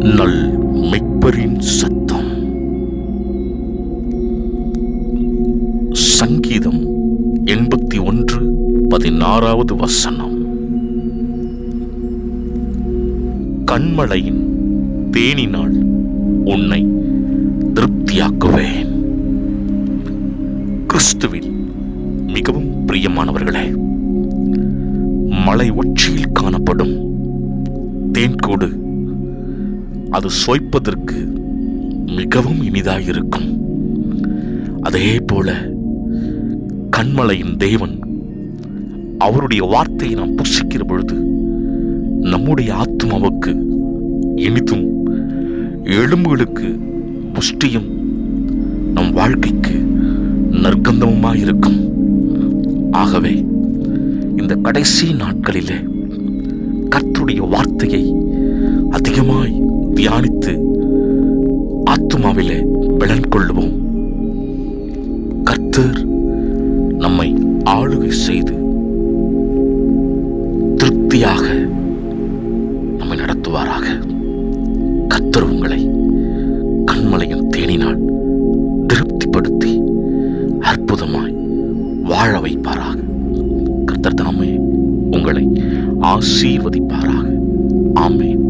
நல் மெய்ப்பரின் சத்தம். சங்கீதம் எண்பத்தி ஒன்று பதினாறாவது வசனம். கண்மலையின் தேனினால் உன்னை திருப்தியாக்குவேன். கிறிஸ்துவில் மிகவும் பிரியமானவர்களே மலை ஒற்றியில் காணப்படும் தேன்கூடு அது சுவைப்பதற்கு மிகவும் இனிதாக இருக்கும் அதே போல கண்மலையின் தேவன் அவருடைய வார்த்தையை நாம் புசிக்கிற பொழுது நம்முடைய ஆத்மாவுக்கு இனிதும் எலும்புகளுக்கு புஷ்டியும் நம் வாழ்க்கைக்கு நற்கந்தமுமாயிருக்கும். ஆகவே இந்த கடைசி நாட்களிலே கர்த்துடைய வார்த்தையை அதிகமாய் தியானித்து ஆத்மாவிலே பலன் கொள்ளுவோம். கர்த்தர் நம்மை ஆளுகை செய்து திருப்தியாக நம்மை நடத்துவாராக. கர்த்தர் உங்களை கண்மலையும் தேனினால் திருப்திப்படுத்தி அற்புதமாய் வாழ வைப்பாராக. கர்த்தர் தாமே உங்களை ஆசீர்வதிப்பாராக. ஆமேன்.